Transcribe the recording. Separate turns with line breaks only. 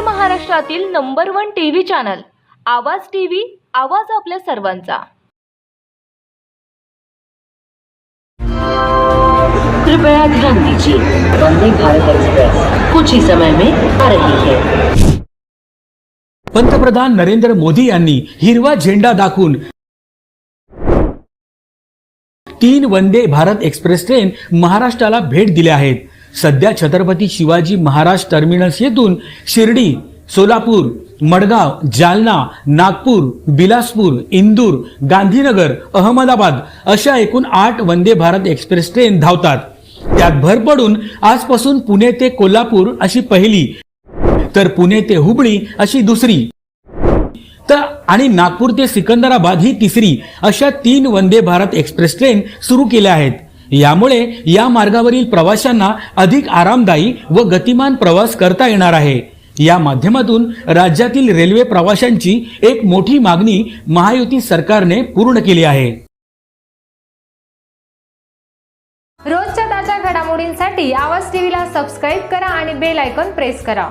महाराष्ट्रातील number one TV channel Awaaz TV Awaaz आपल्या सर्वांचा.
कृपया ध्यान दीजिए वंदे भारत एक्सप्रेस कुछ ही समय में आ रही है।
पंतप्रधान नरेंद्र मोदी यांनी हिरवा झेंडा दाखवून तीन वंदे भारत एक्सप्रेस ट्रेन महाराष्ट्राला भेट दिल्या आहेत. सध्या छत्रपती शिवाजी महाराज टर्मिनस येथून शिर्डी सोलापूर मडगाव जालना नागपूर बिलासपूर इंदूर गांधीनगर अहमदाबाद अशा एकूण आठ वंदे भारत एक्सप्रेस ट्रेन धावतात. त्यात भर पडून आजपासून पुणे ते कोल्हापूर अशी पहिली तर पुणे ते हुबळी अशी दुसरी. तर आणि नागपूर ते सिकंदराबाद ही तिसरी अशा तीन वंदे भारत एक्सप्रेस ट्रेन सुरू केल्या आहेत. यामुळे या मार्गावरील प्रवाशांना अधिक आरामदायी व गतिमान प्रवास करता येणार आहे. या माध्यमातून राज्यातील रेल्वे प्रवाशांची एक मोठी मागणी महायुती सरकारने पूर्ण केली आहे.
रोजच्या ताज्या घडामोडींसाठी आवाज टीव्हीला सबस्क्राईब करा आणि बेल आयकॉन प्रेस करा.